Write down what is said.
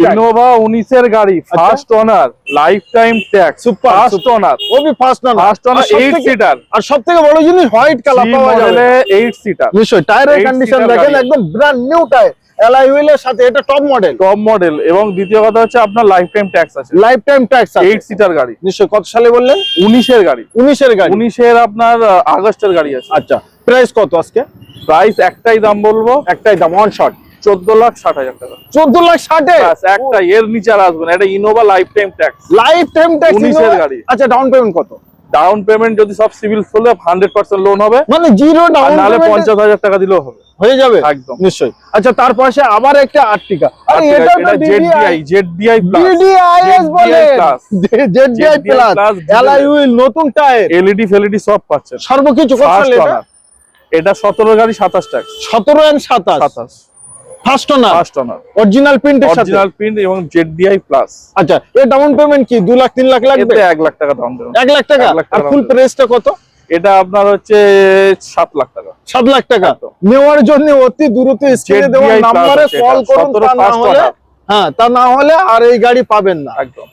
Innova উনিশের গাড়ি first owner lifetime tax Super, first owner ও বি ফার্স্ট না ফার্স্ট ওনার এইট সিটার আর সব থেকে বড় জিনিস হোয়াইট কালার পাওয়া যাবে। মডেলে এইট সিটার নিশ্চয়ই টায়ারের কন্ডিশন দেখেন একদম ব্র্যান্ড নিউ টায়ার এলআই হুইলের সাথে এটা টপ মডেল টপ মডেল এবং দ্বিতীয় কথা হচ্ছে আপনার লাইফ টাইম ট্যাক্স আছে। Lifetime tax eight seater গাড়ি। নিশ্চয় কত সালে বললেন? উনিশের গাড়ি। উনিশের গাড়ি। উনিশের আপনার আগস্টের গাড়ি আছে। আচ্ছা প্রাইস কত আজকে? প্রাইস একটাই দাম বলব। একটাই দাম ওয়ান শট চোদ্দ লাখ ষাট হাজার টাকা। চোদ্দ লাখ ষাটে একটাই এর নিচে আর আসবে না এটা Innova lifetime tax lifetime tax 19 এর গাড়ি। আচ্ছা ডাউন পেমেন্ট কত? ডাউন পেমেন্ট যদি সব সিভিল হলে হান্ড্রেড পার্সেন্ট লোন হবে। মানে জিরো ডাউন নাহলে পঞ্চাশ হাজার টাকা দিলেও হবে। হয়ে যাবে? একদম। নিশ্চয়ই। আচ্ছা তার পাশে আবার একটা আর্টিকা। আরে এটা এটা জেডডিআই জেডডিআই প্লাস ডিডিআইএস বলে ZDI প্লাস এলআই হুইল নতুন টায়ার। এলইডি ফেলিডি সব পাচ্ছেন। সর্বকিছু কত এটা? অনার এটা সতেরো গাড়ি সাতাশ ট্যাক্স সতেরো এন্ড সাতাশ। সাতাশ। First owner first owner original প্রিন্টের সাথে? অরিজিনাল প্রিন্ট এবং প্লাস আচ্ছা এর ডাউন পেমেন্ট কি? 2 লাখ 3 লাখ লাগবে? এতে এক লাখ টাকা ডাউন পেমেন্ট এক লাখ টাকা? আর ফুল প্রাইসটা কত? এটা আপনার হচ্ছে সাত লাখ টাকা। সাত লাখ টাকা। নেওয়ার জন্য অতি দ্রুত স্ক্রিনে দেওয়া নাম্বারে কল করুন 17 তা না হলে হ্যাঁ তা না হলে আর এই গাড়ি পাবেন না। একদম।